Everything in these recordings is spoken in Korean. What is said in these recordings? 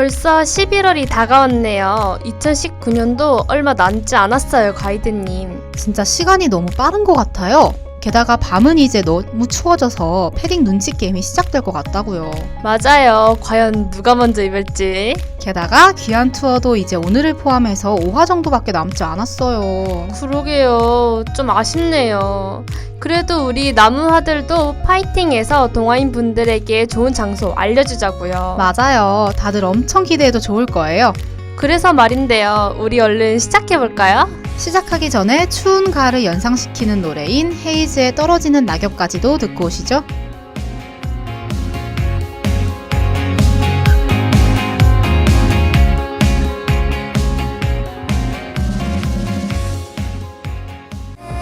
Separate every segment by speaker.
Speaker 1: 벌써 11월이 다가왔네요. 2019년도 얼마 남지 않았어요, 가이드님.
Speaker 2: 진짜 시간이 너무 빠른 것 같아요. 게다가 밤은 이제 너무 추워져서 패딩 눈치 게임이 시작될 것 같다고요.
Speaker 1: 맞아요. 과연 누가 먼저 입을지.
Speaker 2: 게다가 귀한 투어도 이제 오늘을 포함해서 5화 정도밖에 남지 않았어요.
Speaker 1: 그러게요. 좀 아쉽네요. 그래도 우리 나무하들도 파이팅해서 동화인 분들에게 좋은 장소 알려주자고요.
Speaker 2: 맞아요. 다들 엄청 기대해도 좋을 거예요.
Speaker 1: 그래서 말인데요. 우리 얼른 시작해볼까요?
Speaker 2: 시작하기 전에 추운 가을을 연상시키는 노래인 헤이즈의 떨어지는 낙엽까지도 듣고 오시죠.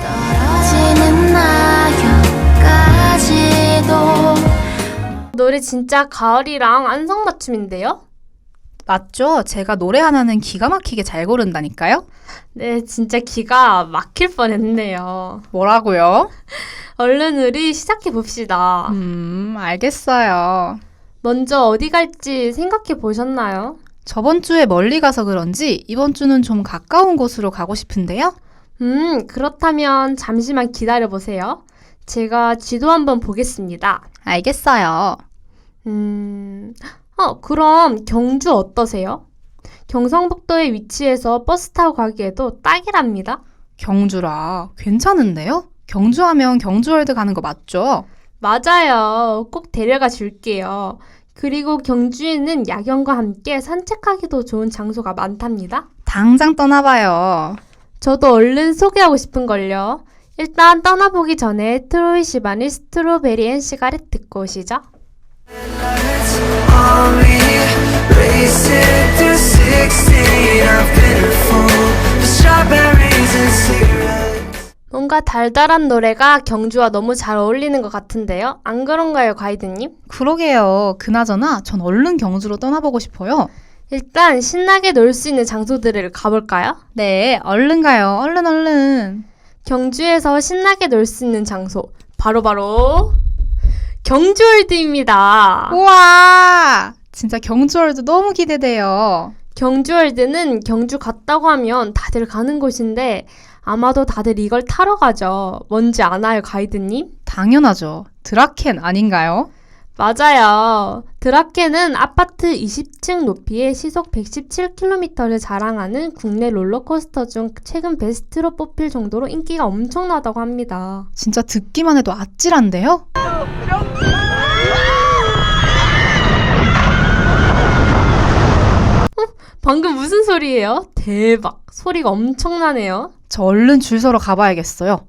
Speaker 3: 떨어지는 낙엽까지도
Speaker 1: 노래 진짜 가을이랑 안성맞춤인데요?
Speaker 2: 맞죠? 제가 노래 하나는 기가 막히게 잘 고른다니까요?
Speaker 1: 네, 진짜 기가 막힐 뻔 했네요.
Speaker 2: 뭐라고요?
Speaker 1: 얼른 우리 시작해 봅시다.
Speaker 2: 음, 알겠어요.
Speaker 1: 먼저 어디 갈지 생각해 보셨나요?
Speaker 2: 저번 주에 멀리 가서 그런지 이번 주는 좀 가까운 곳으로 가고 싶은데요?
Speaker 1: 음, 그렇다면 잠시만 기다려 보세요. 제가 지도 한번 보겠습니다.
Speaker 2: 알겠어요.
Speaker 1: 음, 어, 그럼 경주 어떠세요? 경상북도에 위치해서 버스 타고 가기에도 딱이랍니다.
Speaker 2: 경주라. 괜찮은데요? 경주하면 경주월드 가는 거 맞죠?
Speaker 1: 맞아요. 꼭 데려가 줄게요. 그리고 경주에는 야경과 함께 산책하기도 좋은 장소가 많답니다.
Speaker 2: 당장 떠나봐요.
Speaker 1: 저도 얼른 소개하고 싶은걸요. 일단 떠나보기 전에 트로이 시바니 스트로베리 앤 시가렛 듣고 오시죠. 뭔가 달달한 노래가 경주와 너무 잘 어울리는 것 같은데요. 안 그런가요, 가이드님?
Speaker 2: 그러게요. 그나저나 전 얼른 경주로 떠나보고 싶어요.
Speaker 1: 일단 신나게 놀 수 있는 장소들을 가볼까요?
Speaker 2: 네, 얼른 가요. 얼른 얼른.
Speaker 1: 경주에서 신나게 놀 수 있는 장소 바로바로 경주월드입니다.
Speaker 2: 우와! 진짜 경주월드 너무 기대돼요.
Speaker 1: 경주월드는 경주 갔다고 하면 다들 가는 곳인데 아마도 다들 이걸 타러 가죠. 뭔지 아나요, 가이드님?
Speaker 2: 당연하죠. 드라켄 아닌가요?
Speaker 1: 맞아요. 드라켄은 아파트 20층 높이의 시속 117km를 자랑하는 국내 롤러코스터 중 최근 베스트로 뽑힐 정도로 인기가 엄청나다고 합니다.
Speaker 2: 진짜 듣기만 해도 아찔한데요?
Speaker 1: 방금 무슨 소리예요? 대박. 소리가 엄청나네요.
Speaker 2: 저 얼른 줄 서러 가봐야겠어요.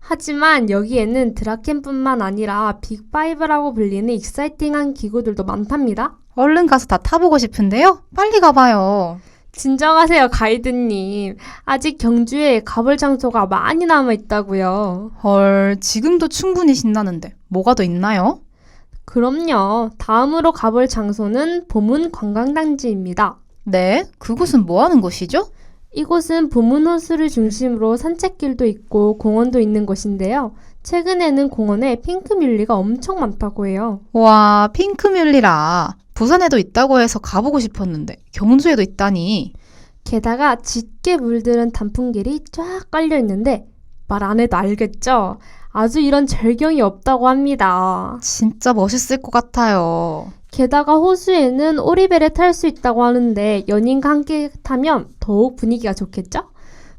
Speaker 1: 하지만 여기에는 드라켄뿐만 아니라 빅5라고 불리는 익사이팅한 기구들도 많답니다.
Speaker 2: 얼른 가서 다 타보고 싶은데요? 빨리 가봐요.
Speaker 1: 진정하세요, 가이드님. 아직 경주에 가볼 장소가 많이 남아 있다고요.
Speaker 2: 헐, 지금도 충분히 신나는데 뭐가 더 있나요?
Speaker 1: 그럼요. 다음으로 가볼 장소는 보문 관광단지입니다.
Speaker 2: 네, 그곳은 뭐 하는 곳이죠?
Speaker 1: 이곳은 보문호수를 중심으로 산책길도 있고 공원도 있는 곳인데요. 최근에는 공원에 핑크뮬리가 엄청 많다고 해요.
Speaker 2: 와, 핑크뮬리라. 부산에도 있다고 해서 가보고 싶었는데 경주에도 있다니.
Speaker 1: 게다가 짙게 물들은 단풍길이 쫙 깔려 있는데 말 안 해도 알겠죠? 아주 이런 절경이 없다고 합니다.
Speaker 2: 진짜 멋있을 것 같아요.
Speaker 1: 게다가 호수에는 오리배를 탈 수 있다고 하는데 연인과 함께 타면 더욱 분위기가 좋겠죠?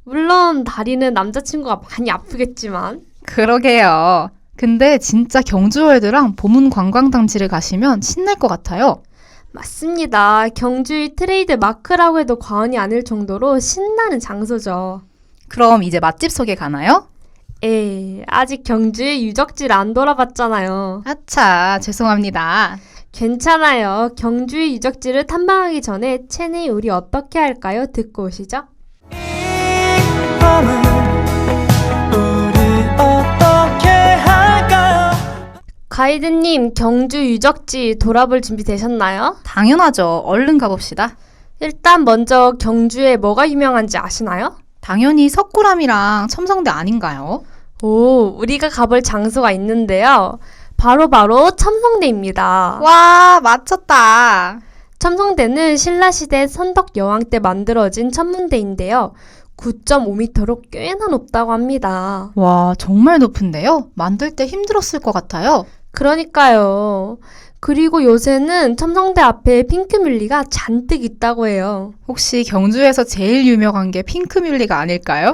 Speaker 1: 물론 다리는 남자친구가 많이 아프겠지만
Speaker 2: 그러게요. 근데 진짜 경주월드랑 보문 관광단지를 가시면 신날 것 같아요.
Speaker 1: 맞습니다. 경주의 트레이드 마크라고 해도 과언이 아닐 정도로 신나는 장소죠.
Speaker 2: 그럼 이제 맛집 소개 가나요?
Speaker 1: 에 아직 경주의 유적지를 안 돌아봤잖아요.
Speaker 2: 아차, 죄송합니다.
Speaker 1: 괜찮아요. 경주의 유적지를 탐방하기 전에 체내 우리 어떻게 할까요? 듣고 오시죠.
Speaker 4: 밤은 우리 어떻게 할까요
Speaker 1: 가이드님, 경주 유적지 돌아볼 준비 되셨나요?
Speaker 2: 당연하죠. 얼른 가봅시다.
Speaker 1: 일단 먼저 경주에 뭐가 유명한지 아시나요?
Speaker 2: 당연히 석굴암이랑 첨성대 아닌가요?
Speaker 1: 오, 우리가 가볼 장소가 있는데요. 바로 바로 첨성대입니다.
Speaker 2: 와, 맞췄다.
Speaker 1: 첨성대는 신라시대 선덕 여왕 때 만들어진 천문대인데요. 9.5m로 꽤나 높다고 합니다.
Speaker 2: 와, 정말 높은데요? 만들 때 힘들었을 것 같아요.
Speaker 1: 그러니까요. 그리고 요새는 첨성대 앞에 핑크뮬리가 잔뜩 있다고 해요.
Speaker 2: 혹시 경주에서 제일 유명한 게 핑크뮬리가 아닐까요?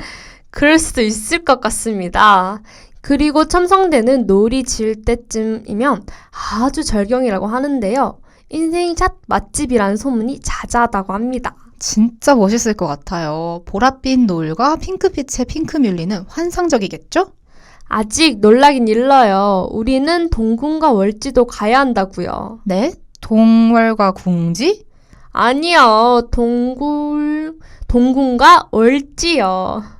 Speaker 1: 그럴 수도 있을 것 같습니다. 그리고 첨성대는 놀이 지을 때쯤이면 아주 절경이라고 하는데요. 인생샷 맛집이라는 소문이 자자하다고 합니다.
Speaker 2: 진짜 멋있을 것 같아요. 보랏빛 노을과 핑크빛의 핑크뮬리는 환상적이겠죠?
Speaker 1: 아직 놀라긴 일러요. 우리는 동궁과 월지도 가야 한다고요.
Speaker 2: 네? 동월과 궁지?
Speaker 1: 아니요. 동굴, 동궁과 월지요.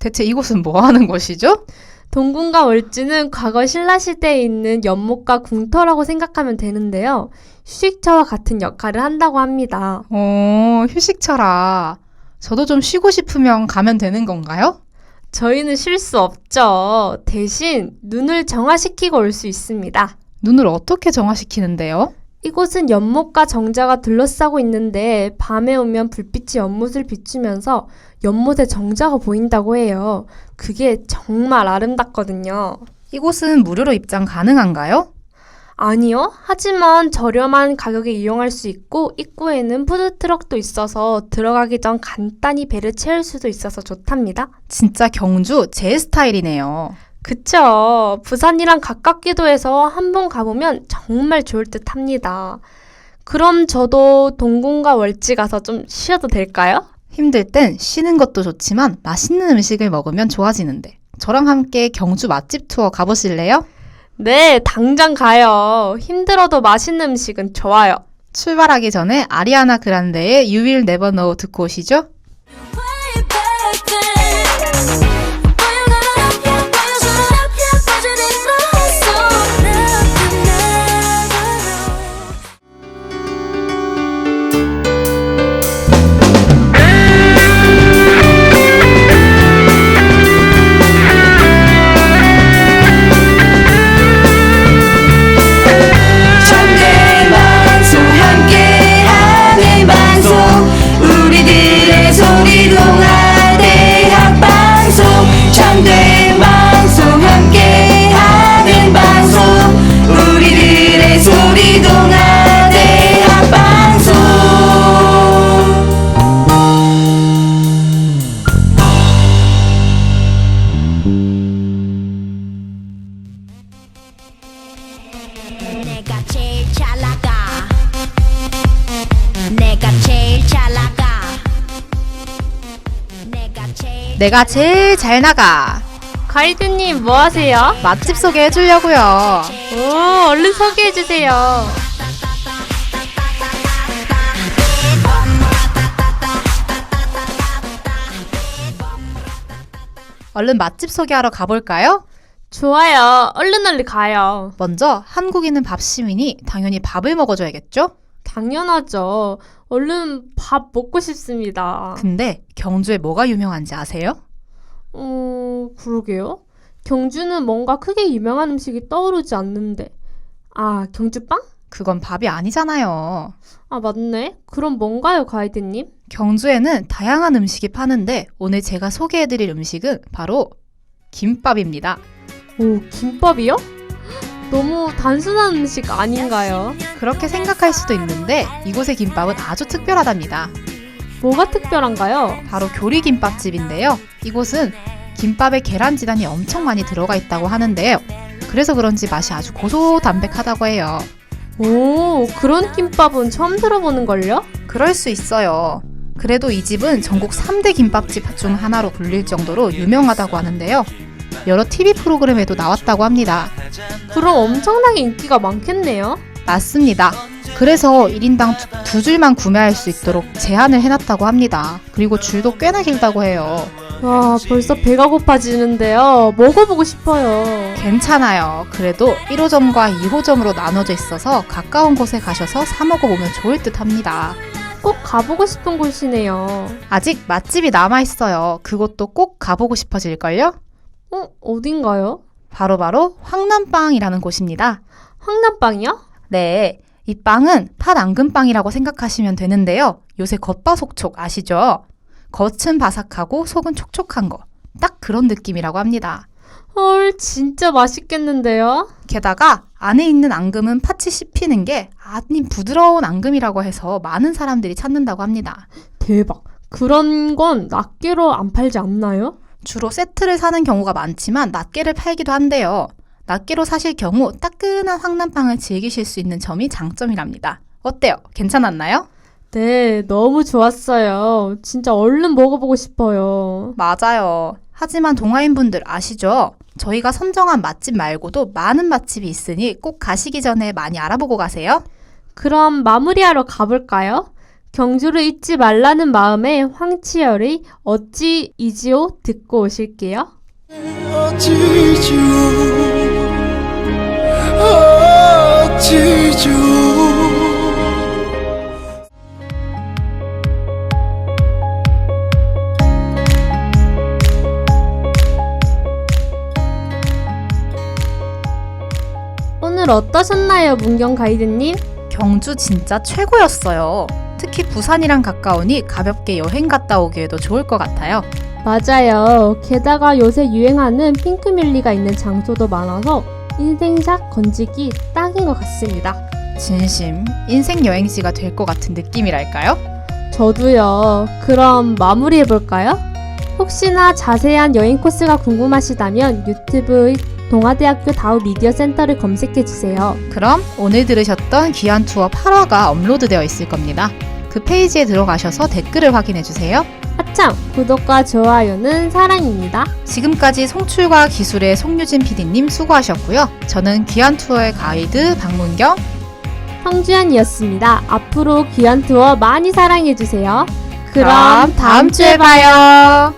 Speaker 2: 대체 이곳은 뭐 하는 곳이죠?
Speaker 1: 동궁과 월지는 과거 신라 시대에 있는 연못과 궁터라고 생각하면 되는데요. 휴식처와 같은 역할을 한다고 합니다.
Speaker 2: 어, 휴식처라. 저도 좀 쉬고 싶으면 가면 되는 건가요?
Speaker 1: 저희는 쉴 수 없죠. 대신 눈을 정화시키고 올 수 있습니다.
Speaker 2: 눈을 어떻게 정화시키는데요?
Speaker 1: 이곳은 연못과 정자가 둘러싸고 있는데 밤에 오면 불빛이 연못을 비추면서 연못에 정자가 보인다고 해요. 그게 정말 아름답거든요.
Speaker 2: 이곳은 무료로 입장 가능한가요?
Speaker 1: 아니요. 하지만 저렴한 가격에 이용할 수 있고 입구에는 푸드트럭도 있어서 들어가기 전 간단히 배를 채울 수도 있어서 좋답니다.
Speaker 2: 진짜 경주 제 스타일이네요.
Speaker 1: 그쵸. 부산이랑 가깝기도 해서 한번 가보면 정말 좋을 듯 합니다. 그럼 저도 동궁과 월지 가서 좀 쉬어도 될까요?
Speaker 2: 힘들 땐 쉬는 것도 좋지만 맛있는 음식을 먹으면 좋아지는데. 저랑 함께 경주 맛집 투어 가보실래요?
Speaker 1: 네, 당장 가요. 힘들어도 맛있는 음식은 좋아요.
Speaker 2: 출발하기 전에 아리아나 그란데의 You Will Never Know 듣고 오시죠. 내가 제일 잘 나가.
Speaker 1: 가이드님, 뭐 하세요?
Speaker 2: 맛집 소개해 주려고요.
Speaker 1: 오, 얼른 소개해 주세요.
Speaker 2: 얼른 맛집 소개하러 가볼까요?
Speaker 1: 좋아요. 얼른 얼른 가요.
Speaker 2: 먼저 한국인은 밥심이니 당연히 밥을 먹어줘야겠죠?
Speaker 1: 당연하죠. 얼른 밥 먹고 싶습니다.
Speaker 2: 근데 경주에 뭐가 유명한지 아세요?
Speaker 1: 어, 그러게요. 경주는 뭔가 크게 유명한 음식이 떠오르지 않는데. 아, 경주빵?
Speaker 2: 그건 밥이 아니잖아요.
Speaker 1: 아, 맞네. 그럼 뭔가요, 가이드님?
Speaker 2: 경주에는 다양한 음식이 파는데 오늘 제가 소개해드릴 음식은 바로 김밥입니다.
Speaker 1: 오, 김밥이요? 너무 단순한 음식 아닌가요?
Speaker 2: 그렇게 생각할 수도 있는데 이곳의 김밥은 아주 특별하답니다.
Speaker 1: 뭐가 특별한가요?
Speaker 2: 바로 교리김밥집인데요. 이곳은 김밥에 계란 지단이 엄청 많이 들어가 있다고 하는데요. 그래서 그런지 맛이 아주 고소담백하다고 해요.
Speaker 1: 오, 그런 김밥은 처음 들어보는걸요?
Speaker 2: 그럴 수 있어요. 그래도 이 집은 전국 3대 김밥집 중 하나로 불릴 정도로 유명하다고 하는데요. 여러 TV 프로그램에도 나왔다고 합니다.
Speaker 1: 그럼 엄청나게 인기가 많겠네요?
Speaker 2: 맞습니다. 그래서 1인당 두, 두 줄만 구매할 수 있도록 제한을 해놨다고 합니다. 그리고 줄도 꽤나 길다고 해요.
Speaker 1: 와, 벌써 배가 고파지는데요. 먹어보고 싶어요.
Speaker 2: 괜찮아요. 그래도 1호점과 2호점으로 나눠져 있어서 가까운 곳에 가셔서 사 먹어보면 좋을 듯 합니다.
Speaker 1: 꼭 가보고 싶은 곳이네요.
Speaker 2: 아직 맛집이 남아있어요. 그곳도 꼭 가보고 싶어질걸요?
Speaker 1: 어, 어딘가요?
Speaker 2: 바로 바로 황남빵이라는 곳입니다.
Speaker 1: 황남빵이요?
Speaker 2: 네. 이 빵은 팥 앙금빵이라고 생각하시면 되는데요. 요새 겉바속촉 아시죠? 겉은 바삭하고 속은 촉촉한 거. 딱 그런 느낌이라고 합니다.
Speaker 1: 헐, 진짜 맛있겠는데요?
Speaker 2: 게다가 안에 있는 앙금은 팥이 씹히는 게 아니 부드러운 앙금이라고 해서 많은 사람들이 찾는다고 합니다.
Speaker 1: 대박. 그런 건 낱개로 안 팔지 않나요?
Speaker 2: 주로 세트를 사는 경우가 많지만 낱개를 팔기도 한데요. 낱개로 사실 경우 따끈한 황남빵을 즐기실 수 있는 점이 장점이랍니다. 어때요? 괜찮았나요?
Speaker 1: 네, 너무 좋았어요. 진짜 얼른 먹어보고 싶어요.
Speaker 2: 맞아요. 하지만 동아인분들 아시죠? 저희가 선정한 맛집 말고도 많은 맛집이 있으니 꼭 가시기 전에 많이 알아보고 가세요.
Speaker 1: 그럼 마무리하러 가볼까요? 경주를 잊지 말라는 마음에 황치열의 어찌 이지오 듣고 오실게요.
Speaker 5: 어찌죠 어찌죠
Speaker 1: 오늘 어떠셨나요, 문경 가이드님?
Speaker 2: 경주 진짜 최고였어요. 특히 부산이랑 가까우니 가볍게 여행 갔다 오기에도 좋을 것 같아요.
Speaker 1: 맞아요. 게다가 요새 유행하는 핑크뮬리가 있는 장소도 많아서 인생샷 건지기 딱인 것 같습니다.
Speaker 2: 진심 인생 여행지가 될 것 같은 느낌이랄까요?
Speaker 1: 저도요. 그럼 마무리해볼까요? 혹시나 자세한 여행 코스가 궁금하시다면 유튜브의 동아대학교 다우 미디어 센터를 검색해주세요.
Speaker 2: 그럼 오늘 들으셨던 귀한 투어 8화가 업로드되어 있을 겁니다. 그 페이지에 들어가셔서 댓글을 확인해 주세요.
Speaker 1: 하참! 구독과 좋아요는 사랑입니다.
Speaker 2: 지금까지 송출과 기술의 송유진 PD님 수고하셨고요. 저는 귀한 투어의 가이드 박문경.
Speaker 1: 성주연이었습니다. 앞으로 귀한 투어 많이 사랑해주세요.
Speaker 2: 그럼 다음 주에 봐요.